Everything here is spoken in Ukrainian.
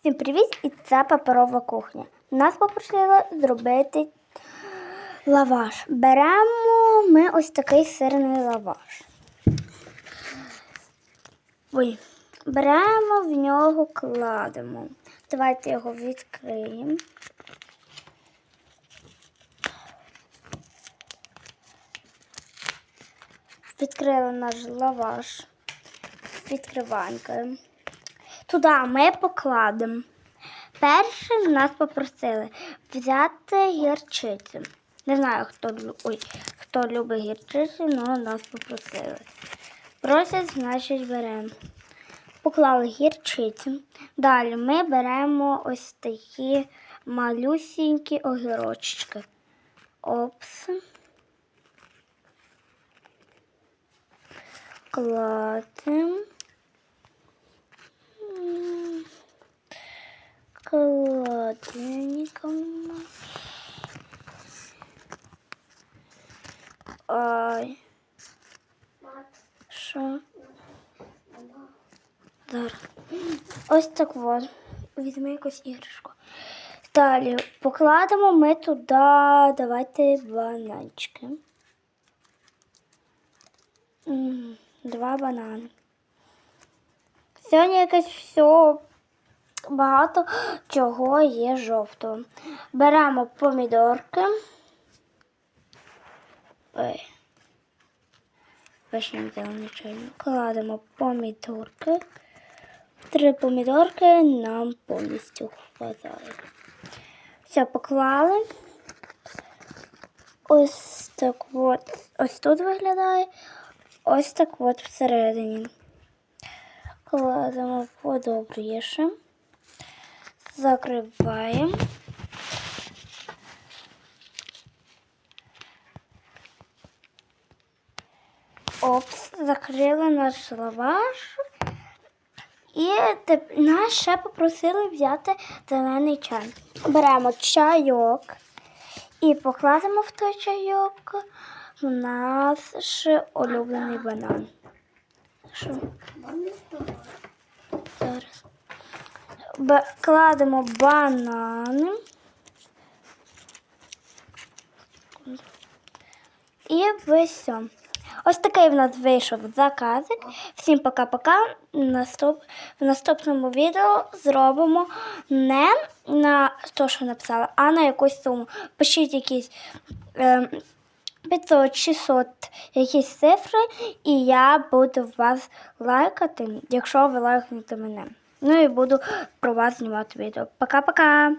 Всім привіт! І це паперова кухня. Нас попросили зробити лаваш. Беремо ми ось такий сирний лаваш. Ой. Беремо в нього, кладемо. Давайте його відкриємо. Відкрили наш лаваш. Відкриванькою. Туди ми покладемо. Перше нас попросили взяти гірчицю. Не знаю, хто, ой, хто любить гірчицю, але нас попросили. Просять, значить, беремо. Поклали гірчицю. Далі ми беремо ось такі малюсінькі огірочки. Опс. Кладемо. Ай. Що? Зараз. Ось так от. Візьми якусь іграшку. Далі покладемо ми туди, давайте бананчики. Два банани. Сьогодні якесь все багато чого є жовтого. Беремо помідорки. Кладемо помідорки. Три помідорки нам повністю хватає. Все, поклали. Ось так от. Ось тут виглядає. Ось так от всередині. Кладемо подобріше. Закриваємо. Опс, закрили наш лаваш. І нас ще попросили взяти зелений чай. Беремо чайок і покладемо в той чайок наш улюблений банан. Що? Кладемо банани. І все. Ось такий в нас вийшов заказик. Всім пока-пока. Наступ... В наступному відео зробимо не на те, що написала, а на якусь суму. Пишіть якісь е, 500, 600, якісь цифри, і я буду вас лайкати, якщо ви лайкнете мене. Ну і буду про вас знімати відео. Пока-пока!